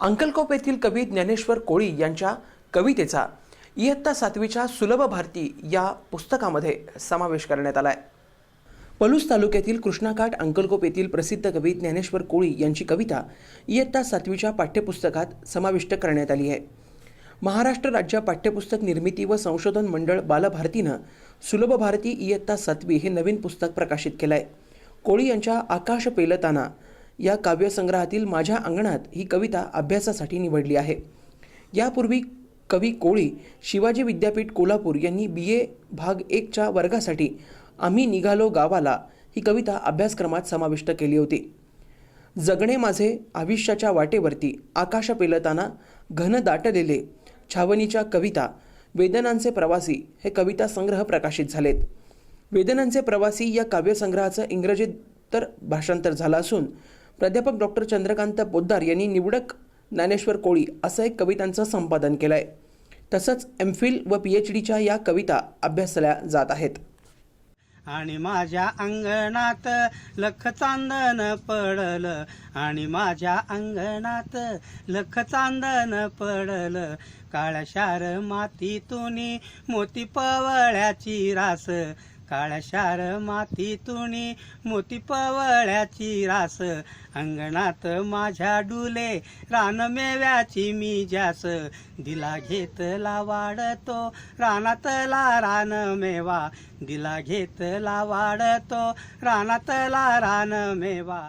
अंकलकोप येथील कवी ज्ञानेश्वर कोळी यांच्या कवितेचा इयत्ता सातवीच्या सुलभ भारती या पुस्तकामध्ये समावेश करण्यात आला आहे पलूस तालुक्यातील कृष्णाकाठ अंकलकोप येथील प्रसिद्ध कवी ज्ञानेश्वर कोळी यांची कविता इयत्ता सातवीच्या पाठ्यपुस्तकात समाविष्ट करण्यात आली आहे. महाराष्ट्र राज्य पाठ्यपुस्तक निर्मिती व संशोधन मंडळ बालभारतीनं सुलभ भारती इयत्ता सातवी हे नवीन पुस्तक प्रकाशित केलं आहे कोळी यांच्या आकाश पेलताना या काव्यसंग्रहातील माझ्या अंगणात ही कविता अभ्यासासाठी निवडली आहे. यापूर्वी कवी कोळी शिवाजी विद्यापीठ कोल्हापूर यांनी बी. ए. भाग एकच्या वर्गासाठी आम्ही निघालो गावाला ही कविता अभ्यासक्रमात समाविष्ट केली होती. जगणे माझे आयुष्याच्या वाटेवरती आकाश पेलताना घन दाटलेले छावणीच्या कविता वेदनांचे प्रवासी हे कविता संग्रह प्रकाशित झालेत. वेदनांचे प्रवासी या काव्यसंग्रहाचं इंग्रजीत तर भाषांतर झालं असून प्राध्यापक डॉक्टर चंद्रकांत पोद्दार यांनी निवडक ज्ञानेश्वर कोळी असं एक कवितांचं संपादन केलं आहे तसंच एम फिल व पी एच डीच्या या कविता अभ्यासल्या जात आहेत. आणि माझ्या अंगणात लख चांदन पडल. आणि माझ्या अंगणात लख चांदन पडल. काळ्या मातीतून मोती पवळ्याची रास काळशार शार मातीतून मोती पवळ्याची रास. अंगणात माझ्या डुले रानमेव्याची मी जास दिला घेतला वाढतो रानातला रानमेवा दिला घेतला वाढतो रानातला रानमेवा